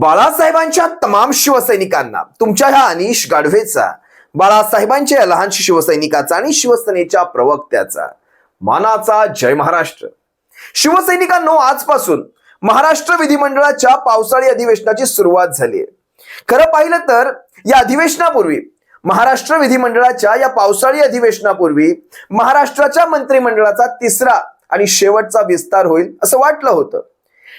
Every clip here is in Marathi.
बाळासाहेबांच्या तमाम शिवसैनिकांना तुमच्या ह्या अनिश गाढवेचा बाळासाहेबांच्या या लहान शिवसैनिकाचा आणि शिवसेनेच्या प्रवक्त्याचा. मानाचा जय महाराष्ट्र. शिवसैनिकांनो आजपासून महाराष्ट्र विधिमंडळाच्या पावसाळी अधिवेशनाची सुरुवात झाली आहे. खरं पाहिलं तर या अधिवेशनापूर्वी महाराष्ट्र विधिमंडळाच्या या पावसाळी अधिवेशनापूर्वी महाराष्ट्राच्या मंत्रिमंडळाचा तिसरा आणि शेवटचा विस्तार होईल असं वाटलं होतं.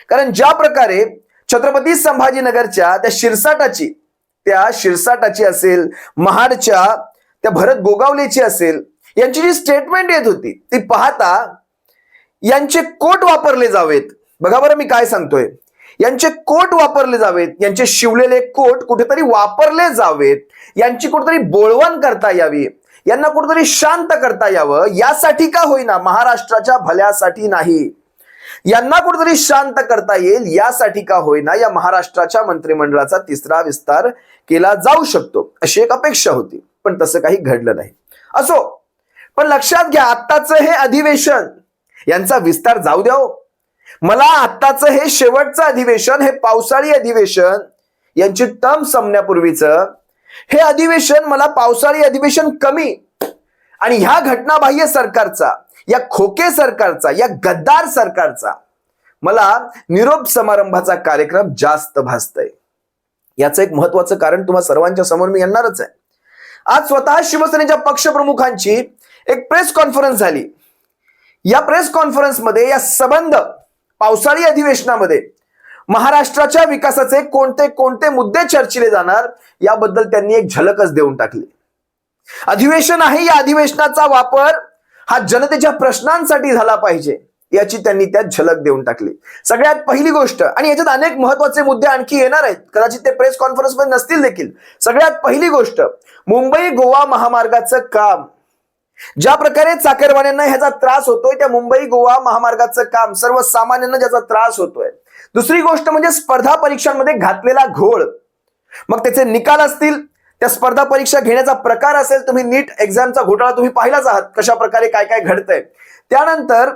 कारण ज्या प्रकारे छत्रपती संभाजीनगरच्या त्या शिरसाटाची त्या शिरसाटाची असेल महाडच्या त्या भरत गोगावलेची असेल यांची जी स्टेटमेंट येत होती ती पाहता यांचे कोट वापरले जावेत. बघा बरं मी काय सांगतोय. यांचे कोट वापरले जावेत यांचे शिवलेले कोट कुठेतरी वापरले जावेत यांची कुठेतरी बोळवण करता यावी यांना कुठेतरी शांत करता यावं यासाठी का होईना महाराष्ट्राच्या भल्यासाठी नाही. यांना कुठेतरी शांत करता येईल यासाठी का होईना या महाराष्ट्राच्या मंत्रिमंडळाचा तिसरा विस्तार केला जाऊ शकतो अशी एक अपेक्षा होती. पण तसं काही घडलं नाही. असो पण लक्षात घ्या आत्ताचं हे अधिवेशन यांचा विस्तार जाऊ द्या हो. मला आत्ताचं हे शेवटचं अधिवेशन हे पावसाळी अधिवेशन यांची टर्म संपण्यापूर्वीचं हे अधिवेशन मला पावसाळी अधिवेशन कमी आणि ह्या घटनाबाह्य सरकारचा या खोके सरकारचा या गद्दार सरकारचा मला निरोप समारंभाचा कार्यक्रम जास्त भासतय. याचं एक महत्वाचं कारण तुम्हा सर्वांच्या समोर मी येणारच आहे. आज स्वतः शिवसेनेच्या पक्षप्रमुखांची एक प्रेस कॉन्फरन्स झाली. या प्रेस कॉन्फरन्समध्ये या संबंध पावसाळी अधिवेशनामध्ये महाराष्ट्राच्या विकासाचे कोणते कोणते मुद्दे चर्चिले जाणार याबद्दल त्यांनी एक झलकच देऊन टाकली. अधिवेशन आहे या अधिवेशनाचा वापर हा जनतेच्या प्रश्नांसाठी झाला पाहिजे याची त्यांनी त्यात झलक देऊन टाकली. सगळ्यात पहिली गोष्ट आणि याच्यात अनेक महत्त्वाचे मुद्दे आणखी येणार आहेत कदाचित ते प्रेस कॉन्फरन्समध्ये नसतील देखील. सगळ्यात पहिली गोष्ट मुंबई गोवा महामार्गाचं काम. ज्या प्रकारे चाकरवाण्यांना ह्याचा त्रास होतोय त्या मुंबई गोवा महामार्गाचं काम सर्वसामान्यांना ज्याचा त्रास होतोय. दुसरी गोष्ट म्हणजे स्पर्धा परीक्षांमध्ये घातलेला घोळ. मग त्याचे निकाल असतील त्या स्पर्धा परीक्षा घेण्याचा प्रकार असेल तुम्ही नीट एक्झामचा घोटाळा तुम्ही पाहिलाच आहात कशा प्रकारे काय काय घडतंय. त्यानंतर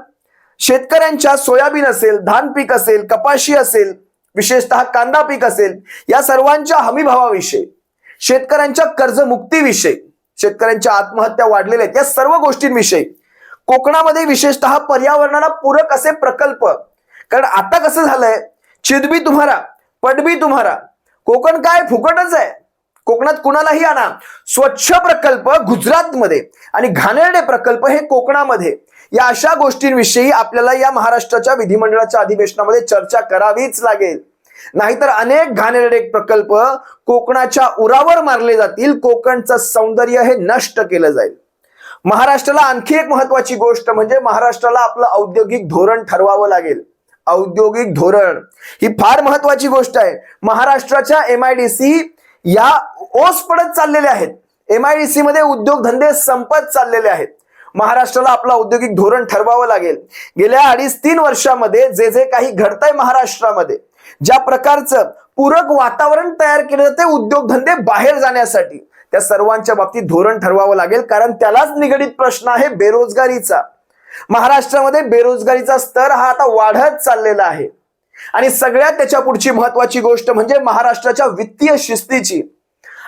शेतकऱ्यांच्या सोयाबीन असेल धान पीक असेल कपाशी असेल विशेषतः कांदा पीक असेल या सर्वांच्या हमीभावाविषयी शेतकऱ्यांच्या कर्जमुक्तीविषयी शेतकऱ्यांच्या आत्महत्या वाढलेल्या आहेत या सर्व गोष्टींविषयी कोकणामध्ये विशेषतः पर्यावरणाला पूरक असे प्रकल्प कारण आता कसं झालंय चिदबी तुम्हारा पडबी तुम्हारा कोकण काय फुकटच आहे. कोकणात कुणालाही आणा. स्वच्छ प्रकल्प गुजरातमध्ये आणि घाणेरडे प्रकल्प हे कोकणामध्ये. या अशा गोष्टींविषयी आपल्याला या महाराष्ट्राच्या विधिमंडळाच्या अधिवेशनामध्ये चर्चा करावीच लागेल. नाहीतर अनेक घाणेरडे प्रकल्प कोकणाच्या उरावर मारले जातील कोकणचं सौंदर्य हे नष्ट केलं जाईल. महाराष्ट्राला आणखी एक महत्वाची गोष्ट म्हणजे महाराष्ट्राला आपलं औद्योगिक धोरण ठरवावं लागेल. औद्योगिक धोरण ही फार महत्वाची गोष्ट आहे. महाराष्ट्राच्या एम आय डी सी या ओस पडत चाललेल्या आहेत. एम आय सी मध्ये उद्योगधंदे संपत चाललेले आहेत. महाराष्ट्राला आपला औद्योगिक धोरण ठरवावं लागेल. गेल्या अडीच तीन वर्षामध्ये जे जे काही घडतंय महाराष्ट्रामध्ये ज्या प्रकारचं पूरक वातावरण तयार केलं जाते उद्योगधंदे बाहेर जाण्यासाठी त्या सर्वांच्या बाबतीत धोरण ठरवावं लागेल कारण त्यालाच निगडीत प्रश्न आहे बेरोजगारीचा. महाराष्ट्रामध्ये बेरोजगारीचा स्तर हा आता वाढत चाललेला आहे. आणि सगळ्यात त्याच्या पुढची महत्वाची गोष्ट म्हणजे महाराष्ट्राच्या वित्तीय शिस्तीची.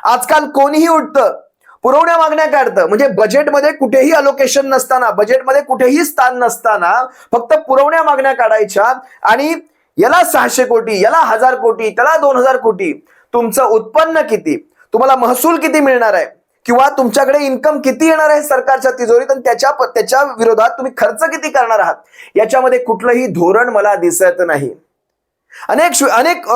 आजकाल कोणीही उठतं पुरवण्या मागण्या काढतं म्हणजे बजेटमध्ये कुठेही अलोकेशन नसताना बजेटमध्ये कुठेही स्थान नसताना फक्त पुरवण्या मागण्या काढायच्या आणि याला सहाशे कोटी याला हजार कोटी त्याला दोन हजार कोटी तुमचं उत्पन्न किती तुम्हाला महसूल किती मिळणार आहे किंवा तुमच्याकडे इन्कम किती येणार आहे सरकारच्या तिजोरीत आणि त्याच्या त्याच्या विरोधात तुम्ही खर्च किती करणार आहात याच्यामध्ये कुठलंही धोरण मला दिसत नाही. अनेक अनेक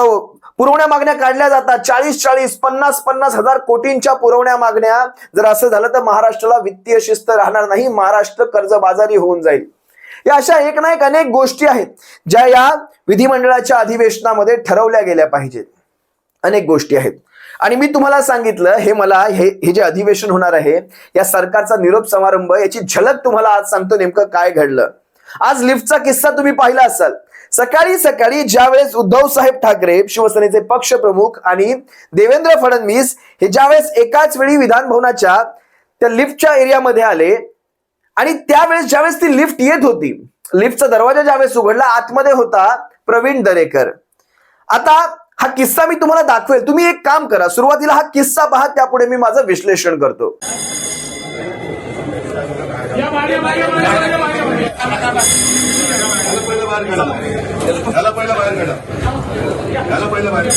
पुरवण्या मागण्या काढल्या जातात. चाळीस चाळीस पन्नास पन्नास हजार कोटींच्या पुरवण्या मागण्या. जर असं झालं तर महाराष्ट्राला वित्तीय शिस्त राहणार नाही महाराष्ट्र कर्जबाजारी होऊन जाईल. या अशा एक ना एक अनेक गोष्टी आहेत ज्या या विधिमंडळाच्या अधिवेशनामध्ये ठरवल्या गेल्या पाहिजेत. अनेक गोष्टी आहेत. आणि मी तुम्हाला सांगितलं हे मला हे हे जे अधिवेशन होणार आहे या सरकारचा निरोप समारंभ याची झलक तुम्हाला आज सांगतो नेमकं काय घडलं. आज लिफ्टचा किस्सा तुम्ही पाहिला असाल. सकाळी सकाळी ज्यावेळेस उद्धव साहेब ठाकरे शिवसेनेचे पक्षप्रमुख आणि देवेंद्र फडणवीस हे ज्यावेळेस एकाच वेळी विधान भवनाच्या त्या लिफ्टच्या एरियामध्ये आले आणि त्यावेळेस ज्यावेळेस ती लिफ्ट येत होती लिफ्टचा दरवाजा ज्यावेळेस उघडला आतमध्ये होता प्रवीण दरेकर. आता हा किस्सा मी तुम्हाला दाखवेल. तुम्ही एक काम करा सुरुवातीला हा किस्सा पहा त्यापुढे मी माझं विश्लेषण करतो. याला पहिलं बाहेर काढा याला पहिलं बाहेर काढा याला बाहेर काढा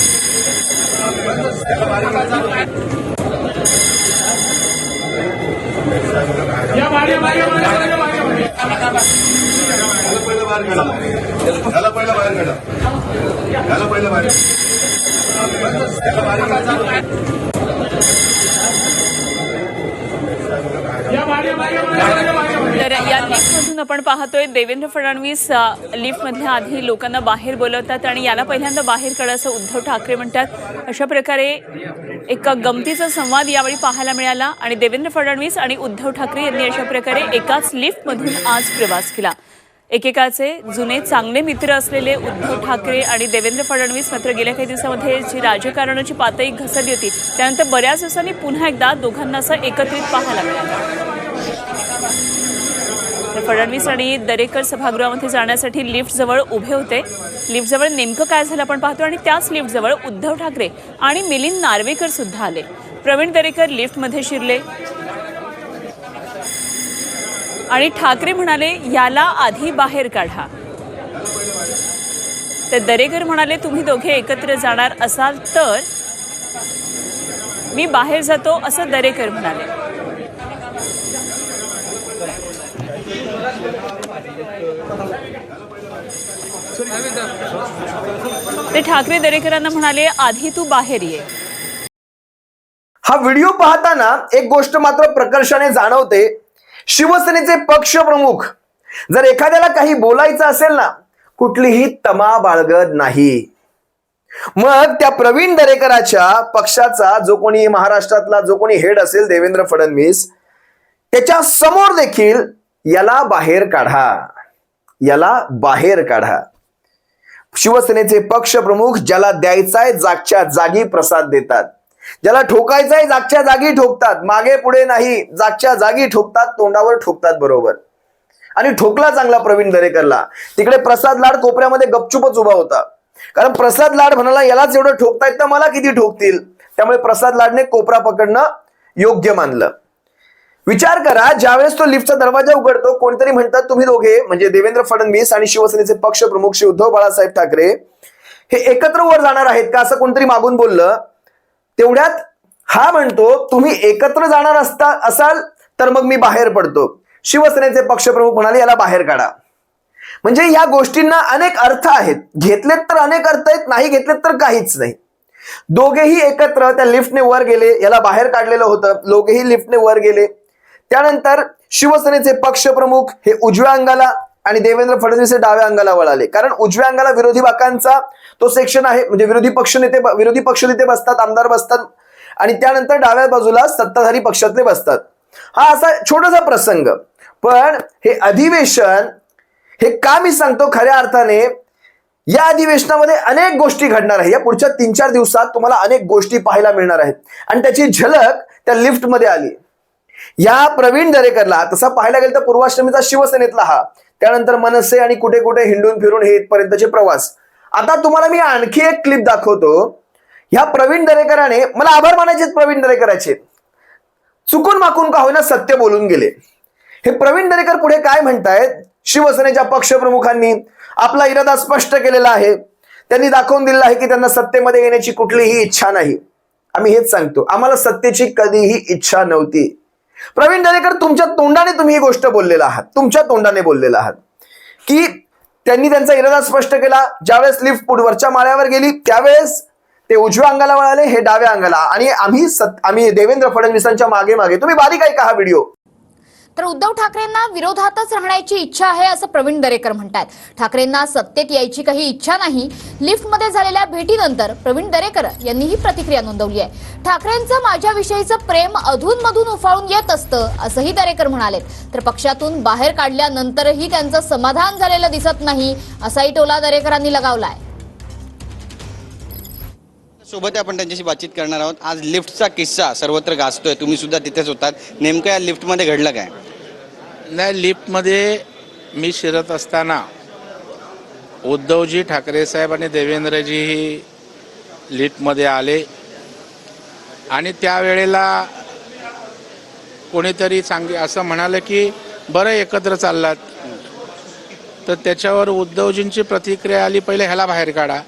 याला पहिलं बाहेर काढा याला पहिलं बाहेर काढा याला पहिलं बाहेर याला बाहेर काढा तर या लिफ्टमधून आपण पाहतोय देवेंद्र फडणवीस लिफ्टमधल्या आधी लोकांना बाहेर बोलवतात आणि याला पहिल्यांदा बाहेर काढायचं उद्धव ठाकरे म्हणतात. अशा प्रकारे एक गमतीचा संवाद यावेळी पाहायला मिळाला आणि देवेंद्र फडणवीस आणि उद्धव ठाकरे यांनी अशा प्रकारे एकाच लिफ्टमधून आज प्रवास केला. एकेकाचे जुने चांगले मित्र असलेले उद्धव ठाकरे आणि देवेंद्र फडणवीस मात्र गेल्या काही दिवसामध्ये जी राजकारणाची पातळी घसरली होती त्यानंतर बऱ्याच दिवसांनी पुन्हा एकदा दोघांना असं एकत्रित पाहायला मिळालं. तर फडणवीस आणि दरेकर सभागृहामध्ये जाण्यासाठी लिफ्ट जवळ उभे होते. लिफ्ट जवळ नेमकं काय झालं आपण पाहतो आणि त्याच लिफ्ट जवळ उद्धव ठाकरे आणि मिलिंद नार्वेकर सुद्धा आले. प्रवीण दरेकर लिफ्टमध्ये शिरले. आणि ठाकरे म्हणाले याला आधी बाहेर काढा. तर दरेकर म्हणाले तुम्ही दोघे एकत्र जाणार असाल तर मी बाहेर जातो असं दरेकर म्हणाले. ते ठाकरे दरेकरांना म्हणाले आधी तू बाहेर ये. हा व्हिडिओ पाहताना एक गोष्ट मात्र प्रकर्षाने जाणवते. शिवसेनेचे पक्ष प्रमुख जर एखाद्याला काही बोलायचं असेल ना कुठलीही तमा बाळगत नाही. मग त्या प्रवीण दरेकराच्या पक्षाचा जो कोणी महाराष्ट्रातला जो कोणी हेड असेल देवेंद्र फडणवीस त्याच्यासमोर देखील याला बाहेर काढा. याला बाहेर काढा. शिवसेनेचे पक्ष प्रमुख ज्याला द्यायचाय जागच्या जागी प्रसाद देतात. ज्याला ठोकायचाय जागच्या जागी ठोकतात. मागे पुढे नाही. जागच्या जागी ठोकतात तोंडावर ठोकतात बरोबर. आणि ठोकला चांगला प्रवीण दरेकरला. तिकडे प्रसाद लाड कोपऱ्यामध्ये गपचूपच उभा होता. कारण प्रसाद लाड म्हणाला यालाच एवढं ठोकतायत तर मला किती ठोकतील? त्यामुळे प्रसाद लाडने कोपरा पकडणं योग्य मानलं. विचार करा ज्यावेळेस तो लिफ्टचा दरवाजा उघडतो कोणतरी म्हणतात तुम्ही दोघे म्हणजे देवेंद्र फडणवीस आणि शिवसेनेचे पक्ष प्रमुख श्री उद्धव बाळासाहेब ठाकरे हे एकत्र वर जाणार आहेत का असं कोणतरी मागून बोललं? तेवढ्यात हा म्हणतो तुम्ही एकत्र जाणार असता असाल तर मग मी बाहेर पडतो. शिवसेनेचे पक्षप्रमुख म्हणाले याला बाहेर काढा. म्हणजे या गोष्टींना अनेक अर्थ आहेत. घेतलेत तर अनेक अर्थ आहेत नाही घेतलेत तर काहीच नाही. दोघेही एकत्र त्या लिफ्टने वर गेले याला बाहेर काढलेलं होतं. दोघेही लिफ्टने वर गेले. त्यानंतर शिवसेनेचे पक्षप्रमुख हे उजव्या अंगाला आणि देवेंद्र फडणवीस हे डाव्या अंगाला वळाले. कारण उजव्या अंगाला विरोधी बाकांचा तो सेक्शन आहे म्हणजे विरोधी पक्ष नेते विरोधी पक्ष नेते बसतात आमदार बसतात आणि त्यानंतर डाव्या बाजूला सत्ताधारी पक्षातले बसतात. हा असा छोटासा प्रसंग. पण हे अधिवेशन हे का मी सांगतो खऱ्या अर्थाने या अधिवेशनामध्ये अनेक गोष्टी घडणार आहे. या पुढच्या तीन चार दिवसात तुम्हाला अनेक गोष्टी पाहायला मिळणार आहेत. आणि त्याची झलक त्या लिफ्टमध्ये आली. या प्रवीण दरेकरला तसा पाहायला गेलं तर पूर्वाश्रमीचा शिवसेनेतला हा. त्यानंतर मनसे आणि कुठे कुठे हिंडून फिरून हे इथपर्यंतचे प्रवास. आता तुम्हाला मी आणखी एक क्लिप दाखवतो. ह्या प्रवीण दरेकराने मला आभार मानायचे प्रवीण दरेकराचे. चुकून माकून का होईना सत्य बोलून गेले. हे प्रवीण दरेकर पुढे काय म्हणतायत? शिवसेनेच्या पक्षप्रमुखांनी आपला इरादा स्पष्ट केलेला आहे. त्यांनी दाखवून दिलेला आहे की त्यांना सत्तेमध्ये येण्याची कुठलीही इच्छा नाही. आम्ही हेच सांगतो. आम्हाला सत्तेची कधीही इच्छा नव्हती. प्रवीण दरेकर तुमच्या तोंडाने तुम्ही ही गोष्ट बोललेला आहात. तुमच्या तोंडाने बोललेला आहात. की त्यांनी त्यांचा इरादा स्पष्ट केला. ज्यावेळेस लिफ्ट पुढ वरच्या माळ्यावर गेली त्यावेळेस ते उजव्या अंगाला वळाले हे डाव्या अंगाला. आणि आम्ही सत आम्ही देवेंद्र फडणवीसांच्या मागे मागे. तुम्ही बारीक ऐका हा व्हिडिओ. तर उद्धव ठाकरेंना विरोधातच राहण्याची इच्छा आहे असं प्रवीण दरेकर म्हणतात ठाकरेंना सत्तेत यायची काही इच्छा नाही. लिफ्टमध्ये झालेल्या भेटीनंतर प्रवीण दरेकर यांनी ही प्रतिक्रिया नोंदवली आहे. ठाकरेंचं माझ्याविषयीचं प्रेम अधूनमधून उफाळून येत असतं असंही दरेकर म्हणाले तर पक्षातून बाहेर काढल्यानंतरही त्यांचं समाधान झालेलं दिसत नाही असाही टोला दरेकरांनी लगावलाय. सोबत आपण त्यांच्याशी बातचीत करणार आहोत. आज लिफ्टचा किस्सा सर्वत्र गाजतोय. तुम्ही सुद्धा तिथेच होतात. नेमकं या लिफ्टमध्ये घडलं काय? नाही लिफ्टमध्ये मी शिरत असताना उद्धवजी ठाकरे साहेब आणि देवेंद्रजी ही लिफ्टमध्ये आले. आणि त्यावेळेला कोणीतरी सांग असं म्हणालं की बरं एकत्र चाललात. तर त्याच्यावर उद्धवजींची प्रतिक्रिया आली पहिले ह्याला बाहेर काढा.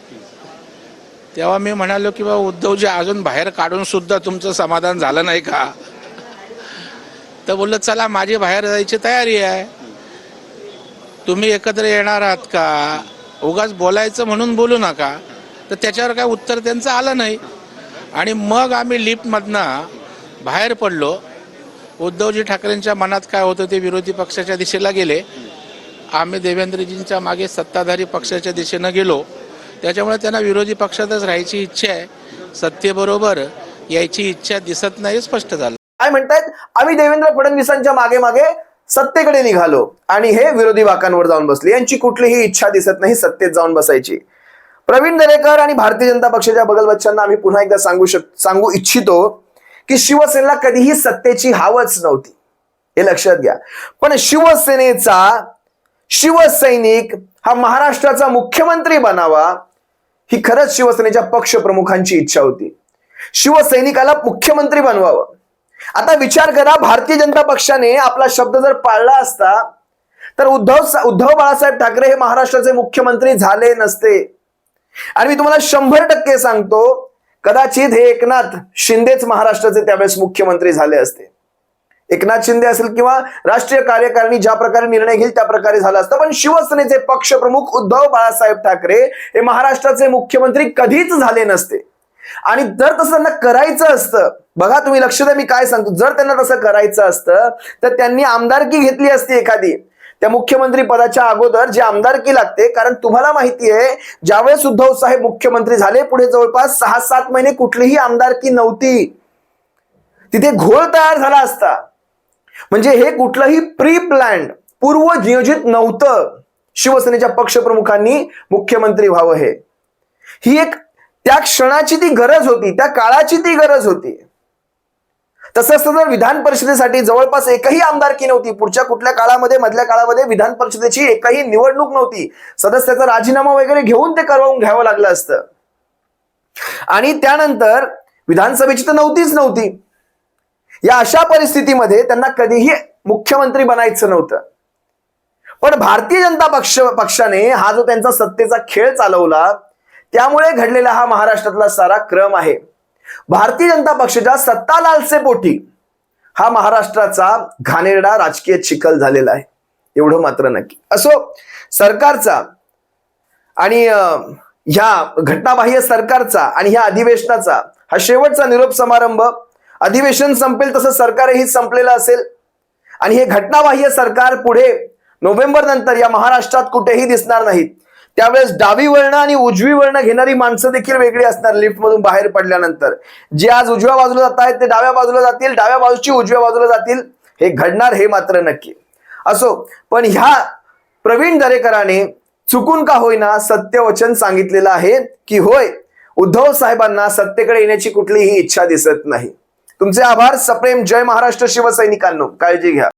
तेव्हा मी म्हणालो की बाबा उद्धवजी अजून बाहेर काढून सुद्धा तुमचं समाधान झालं नाही का? तर बोललं चला माझी बाहेर जायची तयारी आहे. तुम्ही एकत्र येणार आहात का? उगाच बोलायचं म्हणून बोलू नका. तर त्याच्यावर काय उत्तर त्यांचं आलं नाही. आणि मग आम्ही लिफ्टमधनं बाहेर पडलो. उद्धवजी ठाकरेंच्या मनात काय होतं ते विरोधी पक्षाच्या दिशेला गेले. आम्ही देवेंद्रजींच्या मागे सत्ताधारी पक्षाच्या दिशेनं गेलो. त्याच्यामुळे त्यांना विरोधी पक्षातच राहायची इच्छा आहे. सत्तेबरोबर यायची इच्छा दिसत नाही स्पष्ट झालं. काय म्हणतायत? आम्ही देवेंद्र फडणवीसांच्या मागे मागे सत्तेकडे निघालो आणि हे विरोधी वाकांवर जाऊन बसले. यांची कुठलीही इच्छा दिसत नाही सत्तेत जाऊन बसायची. प्रवीण दरेकर आणि भारतीय जनता पक्षाच्या बगलबच्चांना आम्ही पुन्हा एकदा सांगू शक सांगू इच्छितो की शिवसेनेला कधीही सत्तेची हावच नव्हती. हे लक्षात घ्या. पण शिवसेनेचा शिवसैनिक हा महाराष्ट्राचा मुख्यमंत्री बनावा ही खरंच शिवसेनेच्या पक्षप्रमुखांची इच्छा होती. शिवसैनिकाला मुख्यमंत्री बनवावं. आता विचार करा भारतीय जनता पक्षाने आपला शब्द जर पाळला असता तर उद्धव उद्धव बाळासाहेब ठाकरे हे महाराष्ट्राचे मुख्यमंत्री झाले नसते. आणि मी तुम्हाला शंभर टक्के सांगतो कदाचित हे एकनाथ शिंदेच महाराष्ट्राचे त्यावेळेस मुख्यमंत्री झाले असते. एकनाथ शिंदे असेल किंवा राष्ट्रीय कार्यकारिणी ज्या प्रकारे निर्णय घेईल त्या प्रकारे झाला असतं पण शिवसेनेचे पक्षप्रमुख उद्धव बाळासाहेब ठाकरे हे महाराष्ट्राचे मुख्यमंत्री कधीच झाले नसते. आणि जर तसं त्यांना करायचं असतं बघा तुम्ही लक्ष द्या मी काय सांगतो. जर त्यांना तसं करायचं असतं तर त्यांनी आमदारकी घेतली असती एखादी. त्या मुख्यमंत्री पदाच्या अगोदर जी आमदारकी लागते कारण तुम्हाला माहिती आहे ज्यावेळेस उद्धव साहेब मुख्यमंत्री झाले पुढे जवळपास सहा सात महिने कुठलीही आमदारकी नव्हती. तिथे घोळ तयार झाला असता. म्हणजे हे कुठलंही प्री प्लॅन्ड पूर्व नियोजित नव्हतं शिवसेनेच्या पक्षप्रमुखांनी मुख्यमंत्री व्हावं हे. ही एक त्या क्षणाची ती गरज होती त्या काळाची ती गरज होती. तसंच जर विधान परिषदेसाठी जवळपास एकही आमदारकी नव्हती. पुढच्या कुठल्या काळामध्ये मधल्या काळामध्ये विधान परिषदेची एकही निवडणूक नव्हती. सदस्याचा राजीनामा वगैरे घेऊन ते करवून घ्यावं लागलं असतं. आणि त्यानंतर विधानसभेची तर नव्हतीच नव्हती. या अशा परिस्थितीमध्ये त्यांना कधीही मुख्यमंत्री बनायचं नव्हतं. पण भारतीय जनता पक्ष पक्षाने हा जो त्यांचा सत्तेचा खेळ चालवला त्यामुळे घडलेला हा महाराष्ट्रातला सारा क्रम आहे. भारतीय जनता पक्षाच्या सत्ता लालसे पोटी हा महाराष्ट्राचा घाणेरडा राजकीय चिखल झालेला आहे. एवढं मात्र नक्की. असो सरकारचा आणि ह्या घटनाबाह्य सरकारचा आणि ह्या अधिवेशनाचा हा शेवटचा निरोप समारंभ अधिवेशन संपेल तसं सरकारही संपलेलं असेल. आणि हे घटनाबाह्य सरकार पुढे नोव्हेंबर नंतर या महाराष्ट्रात कुठेही दिसणार नाहीत. त्यावेळेस डावी वळणं आणि उजवी वळणं घेणारी माणसं देखील वेगळी असणार लिफ्टमधून बाहेर पडल्यानंतर. जे आज उजव्या बाजूला जात आहेत ते डाव्या बाजूला जातील डाव्या बाजूची उजव्या बाजूला जातील हे घडणार हे मात्र नक्की. असो पण ह्या प्रवीण दरेकराने चुकून का होईना सत्यवचन सांगितलेलं आहे की होय उद्धव साहेबांना सत्तेकडे येण्याची कुठलीही इच्छा दिसत नाही. तुमचे आभार सप्रेम जय महाराष्ट्र शिवसैनिकांनो. काळजी घ्या.